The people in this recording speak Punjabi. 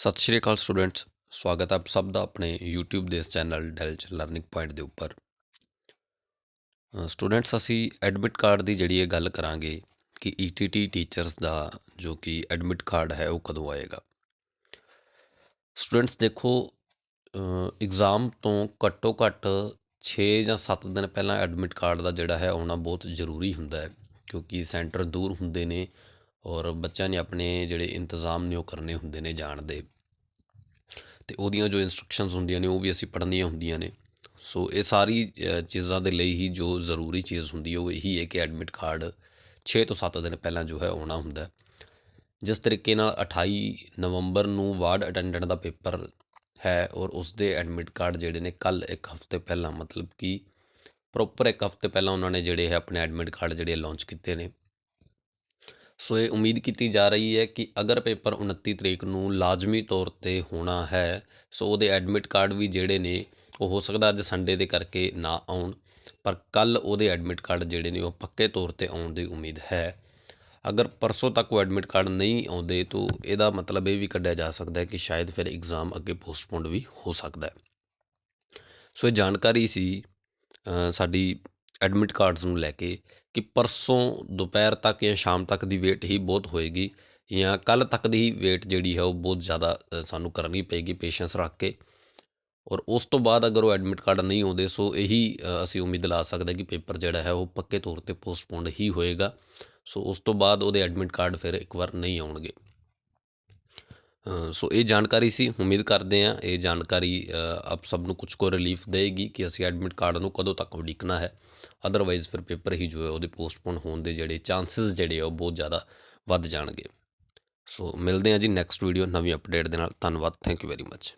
ਸਤਿ ਸ਼੍ਰੀ ਅਕਾਲ ਸਟੂਡੈਂਟਸ, ਸਵਾਗਤ ਹੈ ਆਪ ਸਭ ਦਾ ਆਪਣੇ YouTube ਦੇ ਇਸ ਚੈਨਲ ਡੈਲਚ ਲਰਨਿੰਗ ਪੁਆਇੰਟ ਦੇ ਉੱਪਰ। ਸਟੂਡੈਂਟਸ, ਅਸੀਂ ਐਡਮਿਟ ਕਾਰਡ ਦੀ ਜਿਹੜੀ ਇਹ ਗੱਲ ਕਰਾਂਗੇ ਕਿ ETT ਟੀਚਰਸ ਦਾ ਜੋ ਕਿ ਐਡਮਿਟ ਕਾਰਡ ਹੈ, ਉਹ ਕਦੋਂ ਆਏਗਾ। ਸਟੂਡੈਂਟਸ, ਦੇਖੋ ਐਗਜ਼ਾਮ ਤੋਂ ਘੱਟੋ ਘੱਟ 6 ਜਾਂ 7 ਦਿਨ ਪਹਿਲਾਂ ਐਡਮਿਟ ਕਾਰਡ ਦਾ ਜਿਹੜਾ ਹੈ, ਆਉਣਾ ਬਹੁਤ ਜ਼ਰੂਰੀ ਹੁੰਦਾ ਹੈ, ਕਿਉਂਕਿ ਸੈਂਟਰ ਦੂਰ ਹੁੰਦੇ ਨੇ ਔਰ ਬੱਚਿਆਂ ਨੇ ਆਪਣੇ ਜਿਹੜੇ ਇੰਤਜ਼ਾਮ ਨੇ ਉਹ ਕਰਨੇ ਹੁੰਦੇ ਨੇ ਜਾਣ ਦੇ। ਅਤੇ ਉਹਦੀਆਂ ਜੋ ਇਨਸਟਰਕਸ਼ਨਸ ਹੁੰਦੀਆਂ ਨੇ, ਉਹ ਵੀ ਅਸੀਂ ਪੜ੍ਹਨੀਆਂ ਹੁੰਦੀਆਂ ਨੇ। ਸੋ ਇਹ ਸਾਰੀ ਚੀਜ਼ਾਂ ਦੇ ਲਈ ਹੀ ਜੋ ਜ਼ਰੂਰੀ ਚੀਜ਼ ਹੁੰਦੀ ਹੈ, ਉਹ ਇਹੀ ਹੈ ਕਿ ਐਡਮਿਟ ਕਾਰਡ 6 ਤੋਂ 7 ਦਿਨ ਪਹਿਲਾਂ ਜੋ ਹੈ ਆਉਣਾ ਹੁੰਦਾ ਜਿਸ ਤਰੀਕੇ ਨਾਲ 28 ਨਵੰਬਰ ਨੂੰ ਵਾਰਡ ਅਟੈਂਡੈਂਟ ਦਾ ਪੇਪਰ ਹੈ ਔਰ ਉਸ ਦੇ ਐਡਮਿਟ ਕਾਰਡ ਜਿਹੜੇ ਨੇ ਕੱਲ ਇੱਕ ਹਫ਼ਤੇ ਪਹਿਲਾਂ, ਮਤਲਬ ਕਿ ਪ੍ਰੋਪਰ ਇੱਕ ਹਫ਼ਤੇ ਪਹਿਲਾਂ ਉਹਨਾਂ ਨੇ ਜਿਹੜੇ ਹੈ, ਆਪਣੇ ਐਡਮਿਟ ਕਾਰਡ ਜਿਹੜੇ ਲਾਂਚ ਕੀਤੇ ਨੇ। ਸੋ ਇਹ ਉਮੀਦ ਕੀਤੀ ਜਾ ਰਹੀ ਹੈ ਕਿ ਅਗਰ ਪੇਪਰ 29 ਤਰੀਕ ਨੂੰ ਲਾਜ਼ਮੀ ਤੌਰ ਤੇ ਹੋਣਾ ਹੈ, ਸੋ ਉਹਦੇ ਐਡਮਿਟ ਕਾਰਡ ਵੀ ਜਿਹੜੇ ਨੇ, ਉਹ ਹੋ ਸਕਦਾ ਅੱਜ ਸੰਡੇ ਦੇ ਕਰਕੇ ਨਾ ਆਉਣ, ਪਰ ਕੱਲ੍ਹ ਉਹਦੇ ਐਡਮਿਟ ਕਾਰਡ ਜਿਹੜੇ ਨੇ, ਉਹ ਪੱਕੇ ਤੌਰ ਤੇ ਆਉਣ ਦੀ ਉਮੀਦ ਹੈ। ਅਗਰ ਪਰਸੋਂ ਤੱਕ ਉਹ ਐਡਮਿਟ ਕਾਰਡ ਨਹੀਂ ਆਉਂਦੇ, ਤਾਂ ਇਹਦਾ ਮਤਲਬ ਇਹ ਵੀ ਕੱਢਿਆ ਜਾ ਸਕਦਾ ਹੈ ਕਿ ਸ਼ਾਇਦ ਫਿਰ ਐਗਜ਼ਾਮ ਅੱਗੇ ਪੋਸਟਪੋਨਡ ਵੀ ਹੋ ਸਕਦਾ ਸੋ ਇਹ ਜਾਣਕਾਰੀ ਸੀ ਸਾਡੀ ਐਡਮਿਟ ਕਾਰਡਸ ਨੂੰ ਲੈ ਕੇ ਕਿ ਪਰਸੋਂ ਦੁਪਹਿਰ ਤੱਕ ਜਾਂ ਸ਼ਾਮ ਤੱਕ ਦੀ ਵੇਟ ਹੀ ਬਹੁਤ ਹੋਏਗੀ ਜਾਂ ਕੱਲ੍ਹ ਤੱਕ ਦੀ ਹੀ ਵੇਟ ਜਿਹੜੀ ਹੈ ਉਹ ਬਹੁਤ ਜ਼ਿਆਦਾ ਸਾਨੂੰ ਕਰਨੀ ਪਏਗੀ ਪੇਸ਼ੈਂਸ ਰੱਖ ਕੇ। ਔਰ ਉਸ ਤੋਂ ਬਾਅਦ ਅਗਰ ਉਹ ਐਡਮਿਟ ਕਾਰਡ ਨਹੀਂ ਆਉਂਦੇ, ਸੋ ਇਹੀ ਅਸੀਂ ਉਮੀਦ ਲਾ ਸਕਦੇ ਕਿ ਪੇਪਰ ਜਿਹੜਾ ਹੈ ਉਹ ਪੱਕੇ ਤੌਰ ਤੇ ਪੋਸਟਪੋਨਡ ਹੀ ਹੋਏਗਾ। ਸੋ ਉਸ ਤੋਂ ਬਾਅਦ ਉਹਦੇ ਐਡਮਿਟ ਕਾਰਡ ਫਿਰ ਇੱਕ ਵਾਰ ਨਹੀਂ ਆਉਣਗੇ। ਸੋ ਇਹ ਜਾਣਕਾਰੀ ਸੀ, ਉਮੀਦ ਕਰਦੇ ਹਾਂ ਇਹ ਜਾਣਕਾਰੀ ਆਪ ਸਭ ਨੂੰ ਕੁਝ ਕੋ ਰਿਲੀਫ ਦੇਗੀ ਕਿ ਅਸੀਂ ਐਡਮਿਟ ਕਾਰਡ ਨੂੰ ਕਦੋਂ ਤੱਕ ਉਡੀਕਣਾ ਹੈ। ਅਦਰਵਾਈਜ਼ ਫਿਰ ਪੇਪਰ ਹੀ ਜੋ ਹੈ ਉਹਦੇ ਪੋਸਟਪੋਨ ਹੋਣ ਦੇ ਜਿਹੜੇ ਚਾਂਸਸ ਜਿਹੜੇ ਆ ਉਹ ਬਹੁਤ ਜ਼ਿਆਦਾ ਵੱਧ ਜਾਣਗੇ। ਸੋ ਮਿਲਦੇ ਹਾਂ ਜੀ ਨੈਕਸਟ ਵੀਡੀਓ ਨਵੀਂ ਅਪਡੇਟ ਦੇ ਨਾਲ। ਧੰਨਵਾਦ। Thank you very much